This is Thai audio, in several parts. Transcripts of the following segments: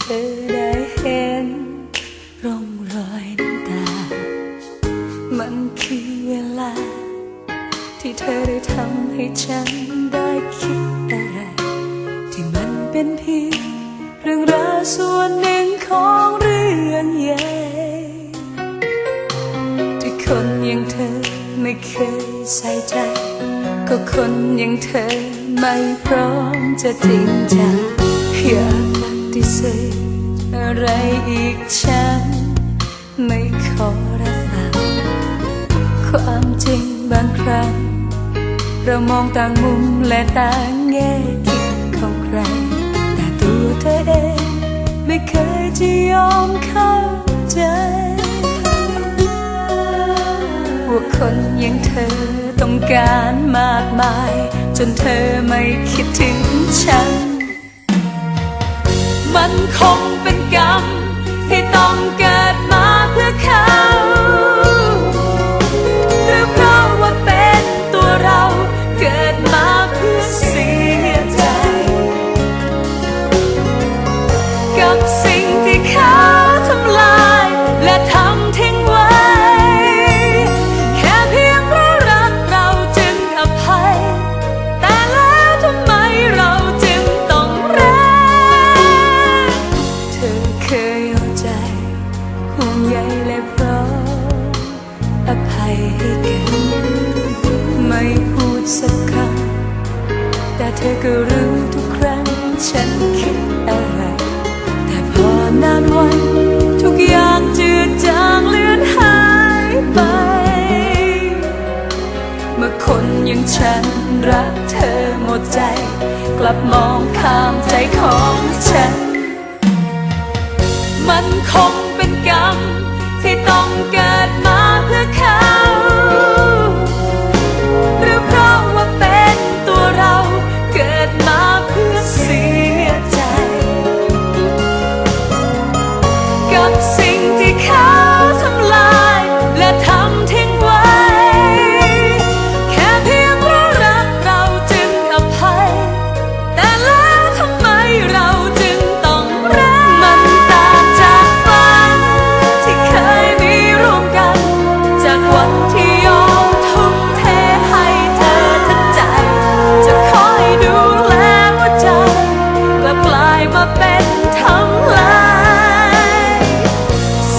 เธอได้เห็นร่องรอยน้ำตา มันคือเวลา ที่เธอได้ทำให้ฉันได้คิดอะไร ที่มันเป็นเพียงเรื่องราวส่วนหนึ่งของเรื่องใหญ่ที่คนอย่างเธอไม่เคยใส่ใจ ก็คนอย่างเธอไม่พร้อมจะจริงจังอยาก ฏิเสธอะไรอีกฉัน ไม่ขอรับฟังความจริงบางครั้ง เรามองต่างมุมและต่างแง่คิดของใคร แต่ตัวเธอเองไม่เคยจะยอมเข้าใจว่าคนอย่างเธอต้องการมากมาย จนเธอไม่คิดถึงฉัน มันคงเป็นกรรม ให้กัน ไม่พูดสักคำ แต่เธอก็รู้ทุกครั้งฉันคิดอะไร แต่พอนานวันทุกอย่างจืดจางเลือนหายไป เมื่อคนอย่างฉันรักเธอหมดใจ กลับมองข้ามใจของฉันมัน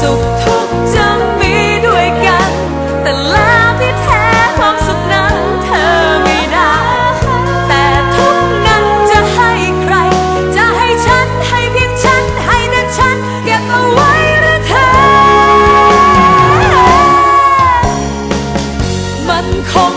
สุขทุกจะมีด้วยกัน แต่แล้วที่แท้ความสุขนั้นเธอไม่ได้ แต่ทุกนั้นจะให้ใคร จะให้ฉันให้เพียงฉันให้แต่ฉันเก็บเอาไว้หรือเธอ มันคง